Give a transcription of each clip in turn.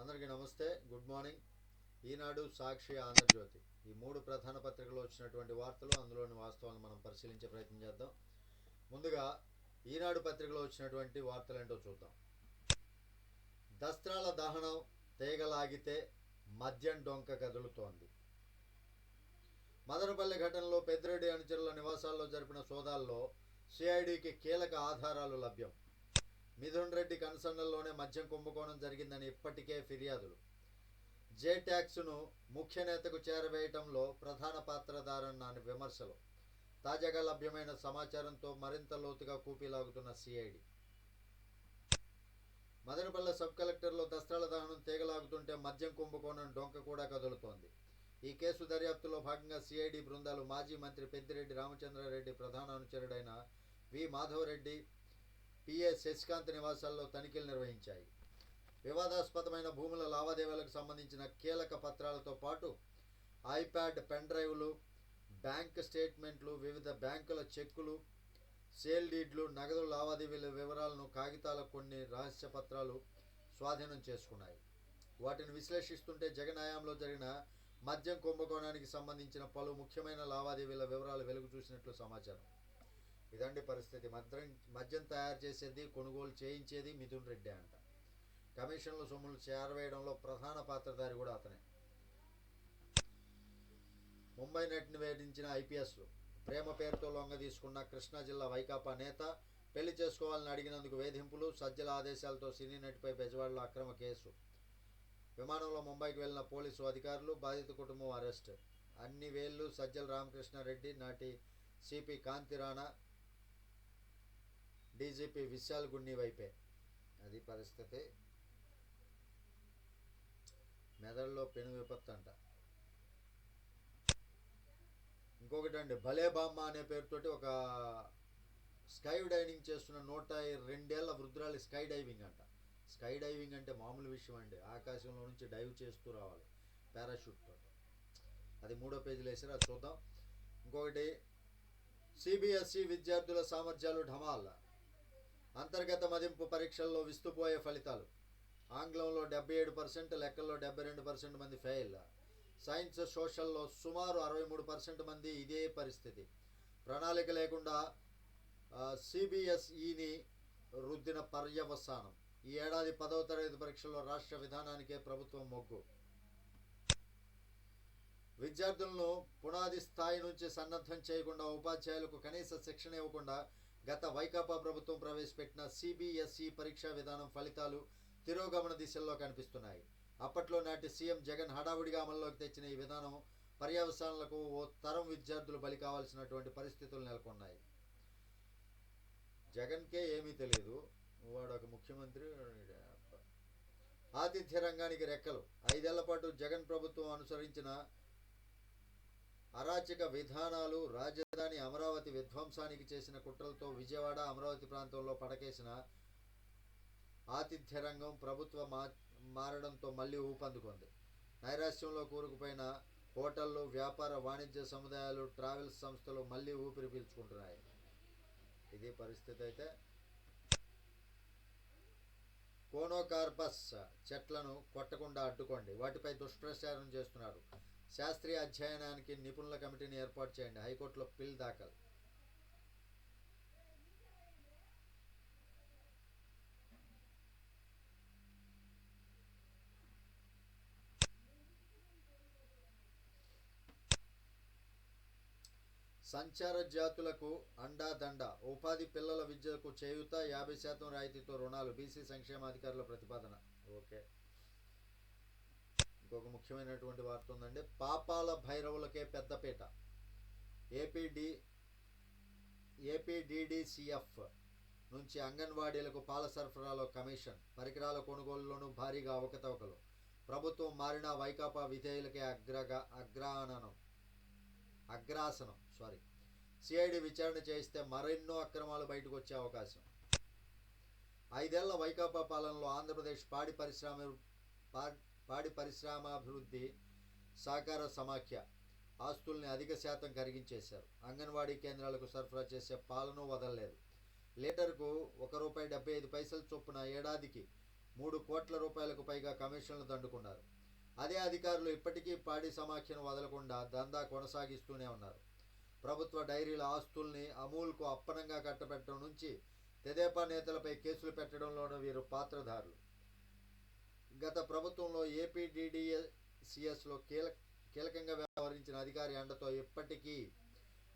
అందరికీ నమస్తే good morning. Eenadu Sakshi Andhrajyothy. ఈ మూడు ప్రధాన పత్రికలు వచ్చినటువంటి వార్తలు అందులోని వాస్తవాలను మనం పరిశీలించే ప్రయత్నం చేద్దాం. ముందుగా ఈనాడు పత్రికలో వచ్చినటువంటి వార్తలు ఏంటో చూద్దాం. దస్త్రాల దహనం తేగలాగితే మద్యం డొంక కదులుతోంది. మదనపల్లి ఘటనలో పెద్దిరెడ్డి అనుచరుల నివాసాల్లో జరిపిన సోదాల్లో సిఐడికి కీలక ఆధారాలు లభ్యం. మిథున్ రెడ్డి కన్సర్న్లోనే మద్యం కుంభకోణం జరిగిందని ఇప్పటికే ఫిర్యాదులు. జే ట్యాక్స్ను ముఖ్య నేతకు చేరవేయటంలో ప్రధాన పాత్రధారన్న విమర్శలు. తాజాగా లభ్యమైన సమాచారంతో మరింత లోతుగా కూపీలాగుతున్న సిఐడి. మదనపల్లె సబ్ కలెక్టర్లో దస్త్రాల దహనం తీగలాగుతుంటే మద్యం కుంభకోణం డొంక కూడా కదులుతోంది. ఈ కేసు దర్యాప్తులో భాగంగా సిఐడి బృందాలు మాజీ మంత్రి పెద్దిరెడ్డి రామచంద్రారెడ్డి ప్రధాన అనుచరుడైన వి మాధవరెడ్డి పిఏ శశికాంత్ నివాసాల్లో తనిఖీలు నిర్వహించాయి. వివాదాస్పదమైన భూముల లావాదేవీలకు సంబంధించిన కీలక పత్రాలతో పాటు ఐప్యాడ్ పెన్ డ్రైవ్లు బ్యాంక్ స్టేట్మెంట్లు వివిధ బ్యాంకుల చెక్కులు సేల్ డీడ్లు నగదు లావాదేవీల వివరాలను కాగితాల కొన్ని రహస్య పత్రాలు స్వాధీనం చేసుకున్నాయి. వాటిని విశ్లేషిస్తుంటే జగన్ హయాంలో జరిగిన మద్యం కుంభకోణానికి సంబంధించిన పలు ముఖ్యమైన లావాదేవీల వివరాలు వెలుగు చూసినట్లు సమాచారం. ఇదండి పరిస్థితి. మద్యం మద్యం తయారు చేసేది కొనుగోలు చేయించేది మిథున్ రెడ్డి అంట. కమిషన్ల సొమ్ములు చేరవేయడంలో ప్రధాన పాత్రధారి కూడా అతనే. ముంబై నటిని వేధించిన ఐపీఎస్ ప్రేమ పేరుతో లొంగ తీసుకున్న కృష్ణా జిల్లా వైకాపా నేత పెళ్ళి చేసుకోవాలని అడిగినందుకు వేధింపులు సజ్జల ఆదేశాలతో సినీ నటిపై బెజవాడలో అక్రమ కేసు. విమానంలో ముంబైకి వెళ్ళిన పోలీసు అధికారులు బాధిత కుటుంబం అరెస్ట్. అన్ని వేళ్ళు సజ్జల రామకృష్ణారెడ్డి నాటి సిపి కాంతి రాణా డీజీపీ విశాల్ గున్ని వైపే. అది పరిస్థితి. మెదడులో పెను విపత్తు అంట. ఇంకొకటి అండి భలే బామ్మ అనే పేరుతోటి ఒక స్కై డైవింగ్ చేస్తున్న నూట రెండేళ్ళ వృద్ధురాలి స్కై డైవింగ్ అంట. స్కై డైవింగ్ అంటే మామూలు విషయం అండి. ఆకాశంలో నుంచి డైవ్ చేస్తూ రావాలి పారాషూట్ తోటి. అది మూడో పేజీలో వేసారు అది చూద్దాం. ఇంకొకటి సిబిఎస్ఈ విద్యార్థుల సామర్థ్యాలు ఢమాల్. అంతర్గత మదింపు పరీక్షల్లో విస్తుపోయే ఫలితాలు. ఆంగ్లంలో డెబ్బై ఏడు పర్సెంట్ లెక్కల్లో డెబ్బై రెండు పర్సెంట్ మంది ఫెయిల్. సైన్స్ సోషల్లో సుమారు అరవై మూడు పర్సెంట్ మంది ఇదే పరిస్థితి. ప్రణాళిక లేకుండా సిబిఎస్ఈని రుద్దిన పర్యవసానం. ఈ ఏడాది పదవ తరగతి పరీక్షల్లో రాష్ట్ర విధానానికే ప్రభుత్వం మొగ్గు. విద్యార్థులను పునాది స్థాయి నుంచి సన్నద్ధం చేయకుండా ఉపాధ్యాయులకు కనీస శిక్షణ ఇవ్వకుండా గత వైకాపా ప్రభుత్వం ప్రవేశపెట్టిన సిబిఎస్ఈ పరీక్షా విధానం ఫలితాలు తిరోగమన దిశల్లో కనిపిస్తున్నాయి. అప్పట్లో నాటి సీఎం జగన్ హడావుడిగా అమల్లోకి తెచ్చిన ఈ విధానం పర్యవసానాలకు ఓ తరం విద్యార్థులు బలి కావాల్సినటువంటి పరిస్థితులు నెలకొన్నాయి. జగన్కే ఏమీ తెలియదు వాడు ఒక ముఖ్యమంత్రి ఆతిథ్య రంగానికి రెక్కలు. ఐదేళ్ళ పాటు జగన్ ప్రభుత్వం అనుసరించిన అరాచక విధానాలు రాజధాని అమరావతి విధ్వంసానికి చేసిన కుట్రలతో విజయవాడ అమరావతి ప్రాంతంలో పడకేసిన ఆతిథ్య రంగం ప్రభుత్వ మా మారడంతో మళ్ళీ ఊపందుకుంది నైరాశ్యంలో కూరుకుపోయిన హోటళ్ళు వ్యాపార వాణిజ్య సముదాయాలు ట్రావెల్స్ సంస్థలు మళ్ళీ ఊపిరి పీల్చుకుంటున్నాయి. ఇది పరిస్థితి అయితే. కోనోకార్పస్ చెట్లను కొట్టకుండా అడ్డుకోండి. వాటిపై దుష్ప్రచారం చేస్తున్నారు. శాస్త్రీయ అధ్యయనానికి నిపుణుల కమిటీని ఏర్పాటు చేయండి. హైకోర్టులో పిల్ దాఖలు. సంచార జాతులకు అండాదండ ఉపాధి పిల్లల విద్యకు చేయుత యాభై శాతం రాయితీతో రుణాలు. బీసీ సంక్షేమాధికారుల ప్రతిపాదన. ఓకే. ఇంకొక ముఖ్యమైనటువంటి వార్త ఉందండి. పాపాల భైరవులకే పెద్దపీట ఏపీడి ఏపీడీడీసీఎఫ్ నుంచి అంగన్వాడీలకు పాల సరఫరాలో కమిషన్ పరికరాల కొనుగోలులోనూ భారీగా అవకతవకలు. ప్రభుత్వం మారిన వైకాపా విధేయులకే అగ్రగా అగ్రాననం అగ్రాసనం సారీ సిఐడి విచారణ చేయిస్తే మరెన్నో అక్రమాలు బయటకు వచ్చే అవకాశం. ఐదేళ్ళ వైకాపా పాలనలో ఆంధ్రప్రదేశ్ పాడి పరిశ్రమ పాడి పరిశ్రమాభివృద్ధి సహకార సమాఖ్య ఆస్తుల్ని అధిక శాతం కరిగించేశారు. అంగన్వాడీ కేంద్రాలకు సరఫరా చేసే పాలను వదలలేదు. లీటర్కు ఒక రూపాయి డెబ్బై ఐదు పైసల చొప్పున ఏడాదికి మూడు కోట్ల రూపాయలకు పైగా కమిషన్లు దండుకున్నారు. అదే అధికారులు ఇప్పటికీ పాడి సమాఖ్యను వదలకుండా దందా కొనసాగిస్తూనే ఉన్నారు. ప్రభుత్వ డైరీల ఆస్తుల్ని అమూల్కు అప్పనంగా కట్టబెట్టడం నుంచి తెదేపా నేతలపై కేసులు పెట్టడంలోనూ వీరు పాత్రధారులు. గత ప్రభుత్వంలో ఏపీడీడీసిఎస్లో కీలక కీలకంగా వ్యవహరించిన అధికారి అండతో ఇప్పటికీ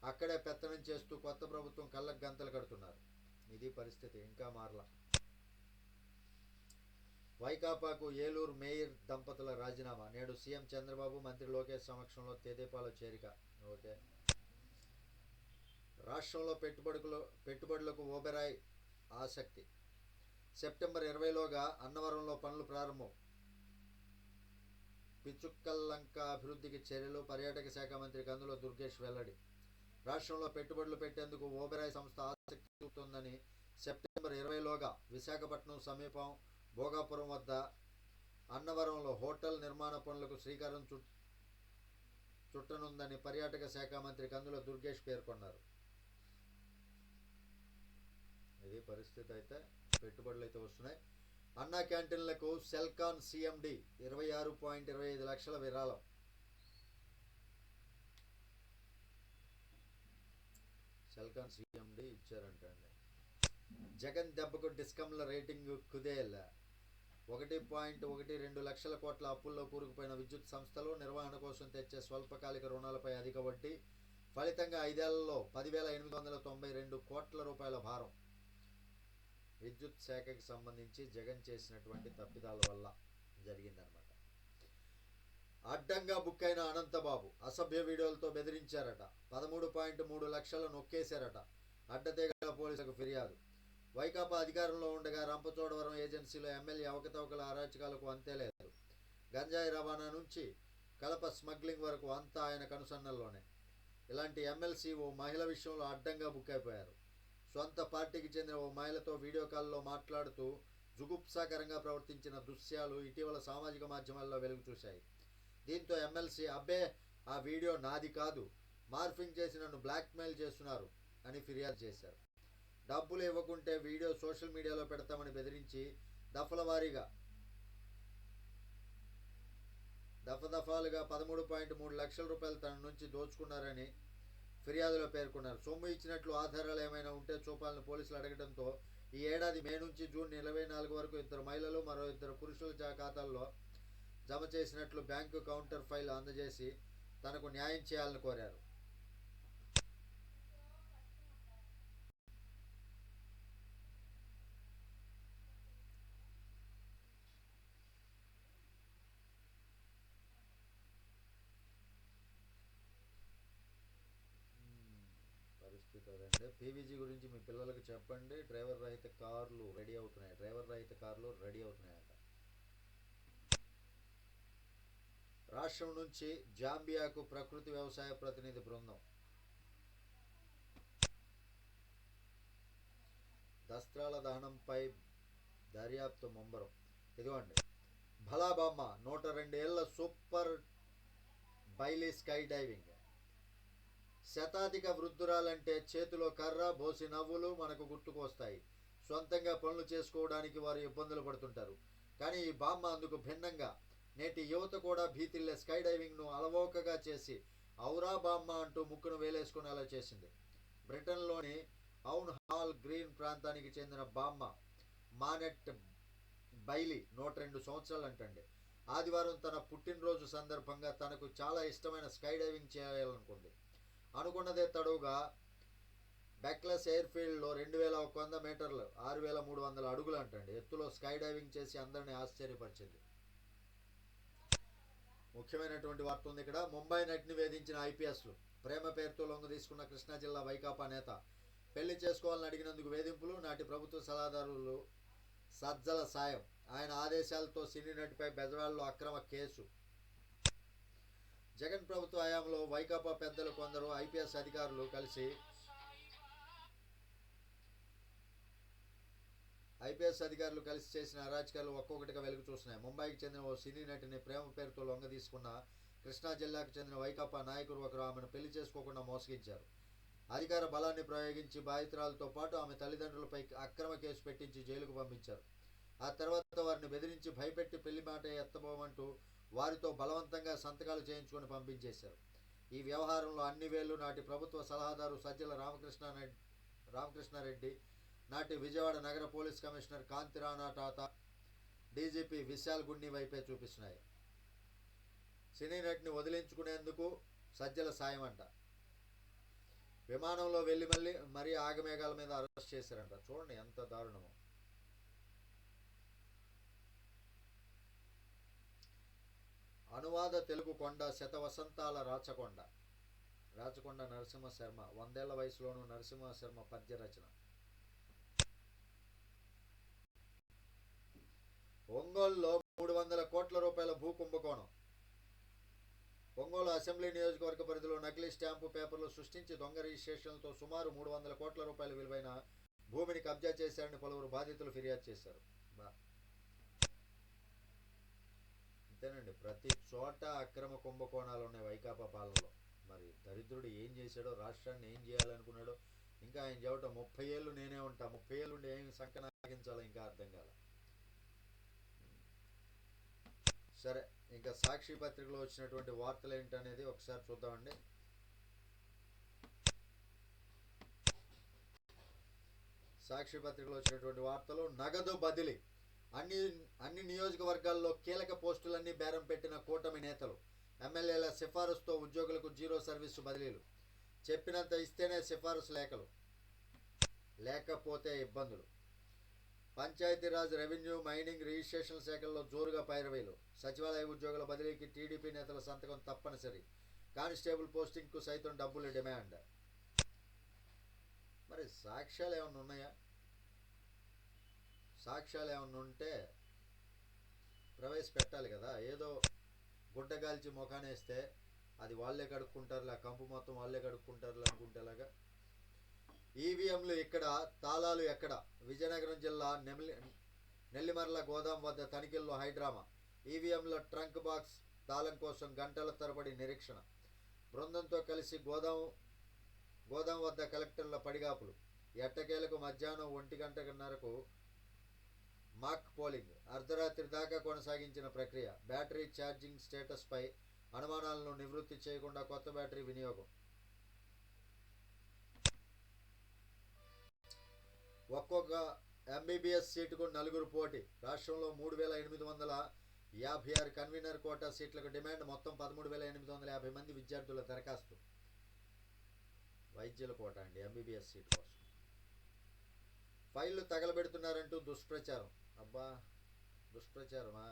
అక్కడే పెత్తనం చేస్తూ కొత్త ప్రభుత్వం కళ్ళకు గంతలు కడుతున్నారు. ఇది పరిస్థితి. ఇంకా మారలా. వైకాపాకు ఏలూరు మేయర్ దంపతుల రాజీనామా. నేడు సీఎం చంద్రబాబు మంత్రి లోకేష్ సమక్షంలో తెదేపాలో చేరిక. ఓకే. రాష్ట్రంలో పెట్టుబడులు పెట్టుబడులకు ఓబెరాయ్ ఆసక్తి. సెప్టెంబర్ ఇరవైలోగా అన్నవరంలో పనులు ప్రారంభం. పిచ్చుక్కల్లంక అభివృద్ధికి చర్యలు పర్యాటక శాఖ మంత్రి కందుల దుర్గేష్ వెల్లడి. రాష్ట్రంలో పెట్టుబడులు పెట్టేందుకు ఓబెరాయ్ సంస్థ ఆసక్తి చూపుతుందని సెప్టెంబర్ ఇరవైలోగా విశాఖపట్నం సమీపం భోగాపురం వద్ద అన్నవరంలో హోటల్ నిర్మాణ పనులకు శ్రీకారం చు చుట్టనుందని పర్యాటక శాఖ మంత్రి కందుల దుర్గేష్ పేర్కొన్నారు. ఇది పరిస్థితి అయితే పెట్టుబడులు అయితే వస్తున్నాయి. అన్నా క్యాంటీన్లకు సెల్కాన్ సిఎండి ఇరవై ఆరు పాయింట్ ఇరవై ఐదు లక్షల విరాళం. సెల్కాన్ సిఎండి ఇచ్చారంట అండి జగన్ దెబ్బకు డిస్కమ్ల రేటింగ్ కుదేల. ఒకటి పాయింట్ ఒకటి రెండు లక్షల కోట్ల అప్పుల్లో కూరుకుపోయిన విద్యుత్ సంస్థలు నిర్వహణ కోసం తెచ్చే స్వల్పకాలిక రుణాలపై అధిక వడ్డీ ఫలితంగా ఐదేళ్ళలో పదివేల ఎనిమిది వందల తొంభై రెండు కోట్ల రూపాయల భారం. విద్యుత్ శాఖకి సంబంధించి జగన్ చేసినటువంటి తప్పిదాల వల్ల జరిగిందనమాట అడ్డంగా బుక్ అయిన అనంతబాబు అసభ్య వీడియోలతో బెదిరించారట. పదమూడు పాయింట్ మూడు లక్షలు నొక్కేశారట. అడ్డతీగల పోలీసులకు ఫిర్యాదు. వైకాపా అధికారంలో ఉండగా రంపచోడవరం ఏజెన్సీలో ఎమ్మెల్యే అవకతవకల అరాచకాలకు అంతే లేదు. గంజాయి రవాణా నుంచి కలప స్మగ్లింగ్ వరకు అంతా ఆయన కనుసన్నల్లోనే. ఇలాంటి ఎమ్మెల్సీ ఓ మహిళ విషయంలో అడ్డంగా బుక్ అయిపోయారు. సొంత పార్టీకి చెందిన ఓ మహిళతో వీడియో కాల్లో మాట్లాడుతూ జుగుప్సాకరంగా ప్రవర్తించిన దృశ్యాలు ఇటీవల సామాజిక మాధ్యమాల్లో వెలుగు చూశాయి దీంతో ఎమ్మెల్సీ అబ్బే ఆ వీడియో నాది కాదు. మార్ఫింగ్ చేసి నన్ను బ్లాక్మెయిల్ చేస్తున్నారు అని ఫిర్యాదు చేశారు. డబ్బులు ఇవ్వకుంటే వీడియో సోషల్ మీడియాలో పెడతామని బెదిరించి దఫల వారీగా దఫదఫాలుగా పదమూడు పాయింట్ మూడు లక్షల రూపాయలు తన నుంచి దోచుకున్నారని ఫిర్యాదులో పేర్కొన్నారు. సొమ్ము ఇచ్చినట్లు ఆధారాలు ఏమైనా ఉంటే చూపాలని పోలీసులు అడగడంతో ఈ ఏడాది మే నుంచి జూన్ ఇరవై నాలుగు వరకు ఇద్దరు మహిళలు మరో ఇద్దరు పురుషుల ఖాతాల్లో జమ చేసినట్లు బ్యాంకు కౌంటర్ ఫైల్ అందజేసి తనకు న్యాయం చేయాలని కోరారు. పరిస్థితి పీవీజీ గురించి మీ పిల్లలకు చెప్పండి. డ్రైవర్ రహిత కార్లు రెడీ అవుతున్నాయి డ్రైవర్ రహిత కార్లు రెడీ అవుతున్నాయట. రాష్ట్రం నుంచి జాంబియాకు ప్రకృతి వ్యవసాయ ప్రతినిధి బృందం. దస్త్రాల దహనంపై దర్యాప్తు ముమ్మరం. ఇదిగోండి. భలాబామ్మ నూట రెండేళ్ళ సూపర్ బైలీ స్కై డైవింగ్. శతాధిక వృద్ధురాలంటే చేతిలో కర్ర బోసి నవ్వులు మనకు గుర్తుకొస్తాయి. సొంతంగా పనులు చేసుకోవడానికి వారు ఇబ్బందులు పడుతుంటారు. కానీ ఈ బామ్మ అందుకు భిన్నంగా నేటి యువత కూడా భీతిల్లే స్కై డైవింగ్ను అలవోకగా చేసి ఔరా బామ్మ అంటూ ముక్కును వేలేసుకునేలా చేసింది. బ్రిటన్లోని ఔన్ హాల్ గ్రీన్ ప్రాంతానికి చెందిన బామ్మ మానెట్ బైలీ నూట రెండు సంవత్సరాలు అంటండి ఆదివారం తన పుట్టినరోజు సందర్భంగా తనకు చాలా ఇష్టమైన స్కై డైవింగ్ చేయాలనుకుంది. అనుకున్నదే తడువుగా బెక్లెస్ ఎయిర్ఫీల్డ్లో రెండు వేల ఒక వంద మీటర్లు ఆరు వేల మూడు వందల అడుగులు అంటండి. ఎత్తులో స్కై డైవింగ్ చేసి అందరినీ ఆశ్చర్యపరిచింది. ముఖ్యమైనటువంటి వార్త ఉంది ఇక్కడ. ముంబై నటిని వేధించిన ఐపీఎస్లు. ప్రేమ పేరుతో లొంగ తీసుకున్న కృష్ణా జిల్లా వైకాపా నేత. పెళ్ళి చేసుకోవాలని అడిగినందుకు వేధింపులు నాటి ప్రభుత్వ సలహాదారులు సజ్జల సాయం. ఆయన ఆదేశాలతో సినీ నటిపై బెజవాడలో అక్రమ కేసు. జగన్ ప్రభుత్వ హయాంలో వైకాపా పెద్దలు కొందరు ఐపీఎస్ అధికారులు కలిసి ఐపీఎస్ అధికారులు కలిసి చేసిన అరాచకాలు ఒక్కొక్కటిగా వెలుగు చూస్తున్నాయి. ముంబైకి చెందిన ఓ సినీ నటిని ప్రేమ పేరుతో లొంగ తీసుకున్న కృష్ణా జిల్లాకు చెందిన వైకాపా నాయకుడు ఒకరు ఆమెను పెళ్ళి చేసుకోకుండా మోసగించారు. అధికార బలాన్ని ప్రయోగించి బాధితురాలతో పాటు ఆమె తల్లిదండ్రులపై అక్రమ కేసు పెట్టించి జైలుకు పంపించారు. ఆ తర్వాత వారిని బెదిరించి భయపెట్టి పెళ్ళి మాట ఎత్తబోమంటూ వారితో బలవంతంగా సంతకాలు చేయించుకొని పంపించేశారు. ఈ వ్యవహారంలో అన్ని వేళ్ళు నాటి ప్రభుత్వ సలహాదారు సజ్జల రామకృష్ణ రామకృష్ణారెడ్డి నాటి విజయవాడ నగర పోలీస్ కమిషనర్ కాంతిరాణా టాటా డీజీపీ విశాల్ గుండి వైపే చూపిస్తున్నాయి. సినీ నటిని వదిలించుకునేందుకు సజ్జల సాయం అంట విమానంలో వెళ్ళి మళ్ళీ మరీ ఆగమేఘాల మీద అరెస్ట్ చేశారంట. చూడండి ఎంత దారుణమో. అనువాద తెలుగు కొండ శతవసంతాల రాచకొండ. రాచకొండ నరసింహశర్మ వందేళ్ళ వయసులోనూ నరసింహశర్మ పద్య రచన. ఒంగోలులో మూడు వందల కోట్ల రూపాయల భూ కుంభకోణం. ఒంగోలు అసెంబ్లీ నియోజకవర్గ పరిధిలో నకిలీ స్టాంపు పేపర్లు సృష్టించి దొంగ రిజిస్ట్రేషన్లతో సుమారు మూడు వందల కోట్ల రూపాయల విలువైన భూమిని కబ్జా చేశారని పలువురు బాధితులు ఫిర్యాదు చేశారు. అంతేనండి. ప్రతి చోట అక్రమ కుంభకోణాలు ఉన్నాయి వైకాపా పాలనలో. మరి దరిద్రుడు ఏం చేశాడో రాష్ట్రాన్ని ఏం చేయాలనుకున్నాడో ఇంకా ఆయన చెబుతా ముప్పై ఏళ్ళు నేనే ఉంటా ముప్పై ఏళ్ళు ఉండి ఏమి సంకనాగించాలో ఇంకా అర్థం కాల. సరే ఇంకా సాక్షి పత్రికలో వచ్చినటువంటి వార్తలు ఏంటనేది ఒకసారి చూద్దామండి. సాక్షి పత్రికలో వచ్చినటువంటి వార్తలు నగదు బదిలీ. అన్ని అన్ని నియోజకవర్గాల్లో కీలక పోస్టులన్నీ బేరం పెట్టిన కూటమి నేతలు. ఎమ్మెల్యేల సిఫారసుతో ఉద్యోగులకు జీరో సర్వీసు బదిలీలు. చెప్పినంత ఇస్తేనే సిఫారసు లేఖలు. లేకపోతే ఇబ్బందులు. పంచాయతీరాజ్ రెవెన్యూ మైనింగ్ రిజిస్ట్రేషన్ శాఖల్లో జోరుగా పైరవేలు. సచివాలయ ఉద్యోగుల బదిలీకి టీడీపీ నేతల సంతకం తప్పనిసరి. కానిస్టేబుల్ పోస్టింగ్కు సైతం డబ్బులు డిమాండ్. మరి సాక్ష్యాలు ఏమైనా ఉన్నాయా? సాక్ష్యాలు ఏమైనా ఉంటే ప్రవేశపెట్టాలి కదా. ఏదో గుడ్డగాల్చి ముఖానేస్తే అది వాళ్ళే కడుక్కుంటారులే కంపు మొత్తం వాళ్ళే కడుక్కుంటారులే అనుకుంటేలాగా. ఈవీఎంలు ఇక్కడ తాళాలు ఎక్కడ? విజయనగరం జిల్లా నెమలి నెల్లిమర్ల గోదాం వద్ద తనిఖీల్లో హైడ్రామా. ఈవీఎంల ట్రంక్ బాక్స్ తాళం కోసం గంటల తరబడి నిరీక్షణ. బృందంతో కలిసి గోదాం గోదాం వద్ద కలెక్టర్ల పడిగాపులు. ఎట్టకేలకు మధ్యాహ్నం ఒంటి గంటన్నరకు మాక్ పోలింగ్. అర్ధరాత్రి దాకా కొనసాగించిన ప్రక్రియ. బ్యాటరీ ఛార్జింగ్ స్టేటస్పై అనుమానాలను నివృత్తి చేయకుండా కొత్త బ్యాటరీ వినియోగం. ఒక్కొక్క ఎంబీబీఎస్ సీటుకు నలుగురు పోటీ. రాష్ట్రంలో మూడు వేల ఎనిమిది వందల యాభై ఆరు కన్వీనర్ కోటా సీట్లకు డిమాండ్ మొత్తం పదమూడు వేల ఎనిమిది వందల యాభై మంది విద్యార్థుల దరఖాస్తు. వైద్యుల కోట అండి ఎంబీబీఎస్ సీట్ కోసం. ఫైళ్ళు తగలబెడుతున్నారంటూ దుష్ప్రచారం. అబ్బా దుష్ప్రచారమా?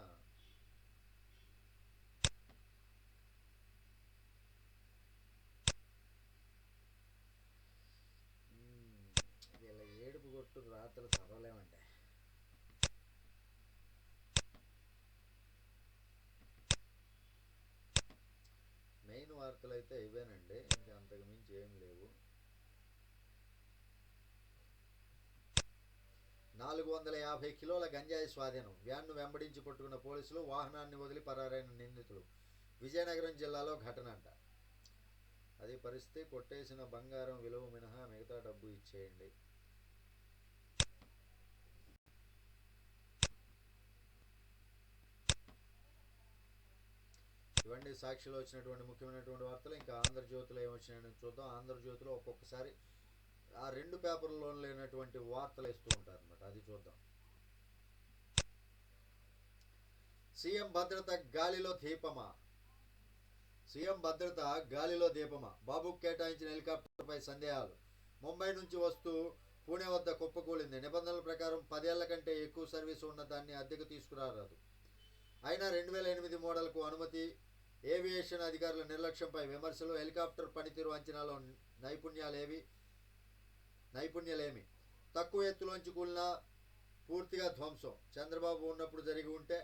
ఇలా వీళ్ళ ఏడుపు కొట్టు రాత్రులు చదవలేమంటే మెయిన్ వార్తలు అయితే ఇవేనండి ఇంకా అంతకు మించి ఏం లేవు. నాలుగు వందల యాభై కిలోల గంజాయి స్వాధీనం. వ్యాన్ను వెంబడించి పట్టుకున్న పోలీసులు వాహనాన్ని వదిలి పరారైన నిందితులు. విజయనగరం జిల్లాలో ఘటన అంట. అది పరిస్థితి కొట్టేసిన బంగారం విలువ మినహా మిగతా డబ్బు ఇచ్చేయండి. ఇవన్నీ సాక్షిలో వచ్చినటువంటి ముఖ్యమైనటువంటి వార్తలు. ఇంకా ఆంధ్రజ్యోతిలో ఏమొచ్చినాయని చూద్దాం. ఆంధ్రజ్యోతిలో ఒక్కొక్కసారి ఆ రెండు పేపర్లో లేనటువంటి వార్తలు ఇస్తూ ఉంటారు అనమాట అది చూద్దాం. సీఎం భద్రత గాలిలో దీపమా? సీఎం భద్రత గాలిలో దీపమా? బాబుకు కేటాయించిన హెలికాప్టర్పై సందేహాలు. ముంబై నుంచి వస్తూ పూణే వద్ద కుప్పకూలింది నిబంధనల ప్రకారం పదేళ్ళ కంటే ఎక్కువ సర్వీసు ఉన్న దాన్ని అద్దెకు తీసుకురారాదు. అయినా రెండు వేల ఎనిమిది మోడల్కు అనుమతి ఏవియేషన్ అధికారుల నిర్లక్ష్యంపై విమర్శలు హెలికాప్టర్ పనితీరు అంచనాలో నైపుణ్యాలేవి నైపుణ్యలేమి. తక్కువ ఎత్తులోంచి కూలిన పూర్తిగా ధ్వంసం. చంద్రబాబు ఉన్నప్పుడు జరిగి ఉంటే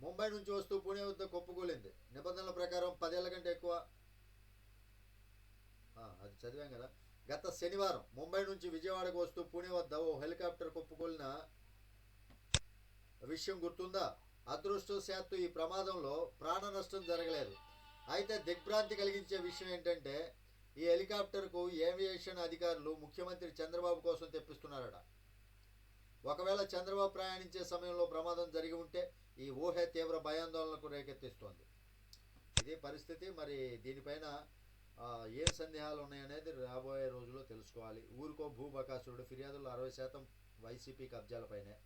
ముంబై నుంచి వస్తూ పుణే వద్ద కుప్పకూలింది. నిబంధనల ప్రకారం పదేళ్ళ కంటే ఎక్కువ. అది చదివాం కదా. గత శనివారం ముంబై నుంచి విజయవాడకు వస్తూ పుణే వద్ద ఓ హెలికాప్టర్ కుప్పకూలిన విషయం గుర్తుందా? అదృష్టవశాత్తు ఈ ప్రమాదంలో ప్రాణ నష్టం జరగలేదు. అయితే దిగ్భ్రాంతి కలిగించే విషయం ఏంటంటే ఈ హెలికాప్టర్కు ఏవియేషన్ అధికారులు ముఖ్యమంత్రి చంద్రబాబు కోసం తెప్పిస్తున్నారట. ఒకవేళ చంద్రబాబు ప్రయాణించే సమయంలో ప్రమాదం జరిగి ఉంటే ఈ ఊహ తీవ్ర భయాందోళనకు రేకెత్తిస్తోంది. ఇది పరిస్థితి. మరి దీనిపైన ఏ సందేహాలు ఉన్నాయనేది రాబోయే రోజుల్లో తెలుసుకోవాలి. ఊరికో భూబకాసురుడు ఫిర్యాదులు అరవై శాతం వైసీపీ కబ్జాలపైనే.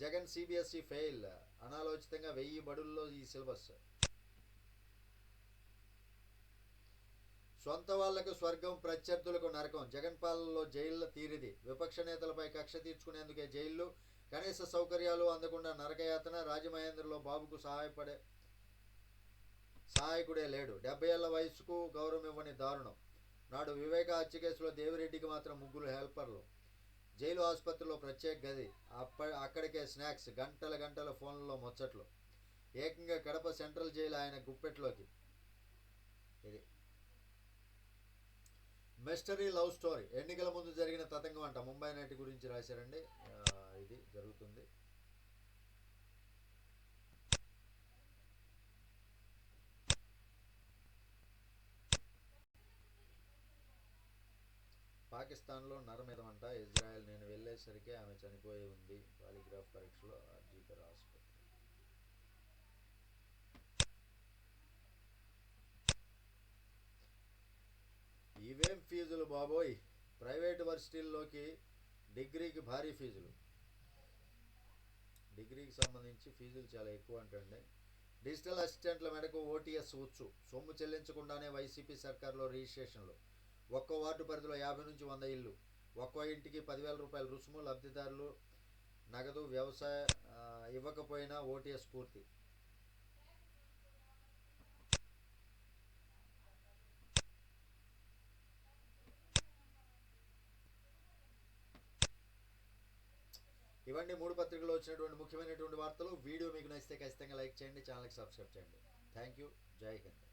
జగన్ సిబిఎస్ఈ ఫెయిల్ అనాలోచితంగా వెయ్యి బడుల్లో ఈ సిలబస్. సొంత వాళ్ళకు స్వర్గం ప్రత్యర్థులకు నరకం. జగన్ పాలనలో జైళ్ళ తీరిది. విపక్ష నేతలపై కక్ష తీర్చుకునేందుకే జైళ్ళు కనీస సౌకర్యాలు అందకుండా నరకయాతన రాజమహేంద్రలో బాబుకు సహాయపడే సహాయకుడే లేడు. డెబ్బై ఏళ్ళ వయసుకు గౌరవం ఇవ్వని దారుణం. నాడు వివేక హత్య కేసులో దేవిరెడ్డికి మాత్రం ముగ్గురు హెల్పర్లు. జైలు ఆసుపత్రిలో ప్రత్యేక గది. అప్ప అక్కడికే స్నాక్స్ గంటల గంటల ఫోన్లలో ముచ్చట్లు. ఏకంగా కడప సెంట్రల్ జైలు ఆయన గుప్పెట్లోకి. ఇది. Mystery love story. ఎన్నికల ముందు జరిగిన తతంగం అంట. ముంబై నైట్ గురించి రాశారండి. ఇది జరుగుతుంది. పాకిస్తాన్లో నరమేధమంట ఇజ్రాయెల్ నేను వెళ్ళేసరికి ఆమె చనిపోయి ఉంది. పాలిగ్రాఫ్ పరీక్షలో ఆర్జీకర్ ఆసుపత్రి ఇవేం ఫీజులు బాబోయ్? ప్రైవేట్ వర్సిటీల్లోకి డిగ్రీకి భారీ ఫీజులు. డిగ్రీకి సంబంధించి ఫీజులు చాలా ఎక్కువ అంటండి. డిజిటల్ అసిస్టెంట్ల మేరకు ఓటీఎస్ వచ్చు. సొమ్ము చెల్లించకుండానే వైసీపీ సర్కార్లో రిజిస్ట్రేషన్లు. ఒక్కో వార్డు పరిధిలో యాభై నుంచి వంద ఇల్లు ఒక్కో ఇంటికి పదివేల రూపాయల రుసుము లబ్ధిదారులు నగదు వ్యవసాయ ఇవ్వకపోయినా ఓటీఎస్ పూర్తి ఇవన్నీ మూడు పత్రికల్లో వచ్చినటువంటి ముఖ్యమైనటువంటి వార్తలు. వీడియో మీకు నచ్చితే ఖచ్చితంగా లైక్ చేయండి ఛానల్కి సబ్స్క్రైబ్ చేయండి. Thank you. జై హింద్.